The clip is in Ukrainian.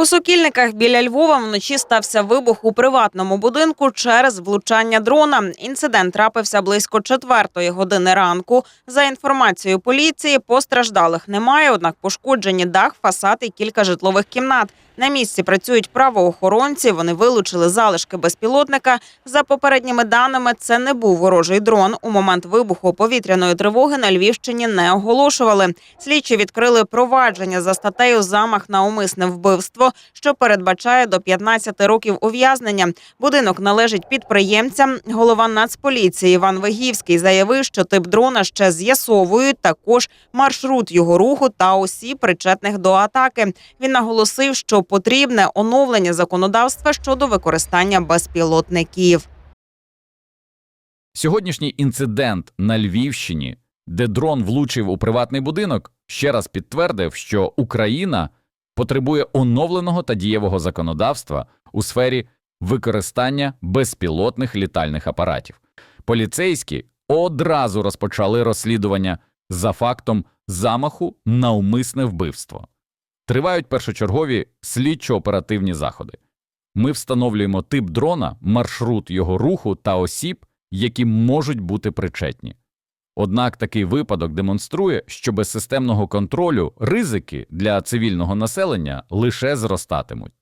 У Сокільниках біля Львова вночі стався вибух у приватному будинку через влучання дрона. Інцидент трапився близько четвертої години ранку. За інформацією поліції, постраждалих немає, однак пошкоджені дах, фасад і кілька житлових кімнат. На місці працюють правоохоронці. Вони вилучили залишки безпілотника. За попередніми даними, це не був ворожий дрон. У момент вибуху повітряної тривоги на Львівщині не оголошували. Слідчі відкрили провадження за статтею замах на умисне вбивство, що передбачає до 15 років ув'язнення. Будинок належить підприємцям. Голова Нацполіції Іван Вигівський заявив, що тип дрона ще з'ясовують. Також маршрут його руху та осіб, причетних до атаки. Він наголосив, що потрібне оновлення законодавства щодо використання безпілотників. Сьогоднішній інцидент на Львівщині, де дрон влучив у приватний будинок, ще раз підтвердив, що Україна потребує оновленого та дієвого законодавства у сфері використання безпілотних літальних апаратів. Поліцейські одразу розпочали розслідування за фактом замаху на умисне вбивство. Тривають першочергові слідчо-оперативні заходи. Ми встановлюємо тип дрона, маршрут його руху та осіб, які можуть бути причетні. Однак такий випадок демонструє, що без системного контролю ризики для цивільного населення лише зростатимуть.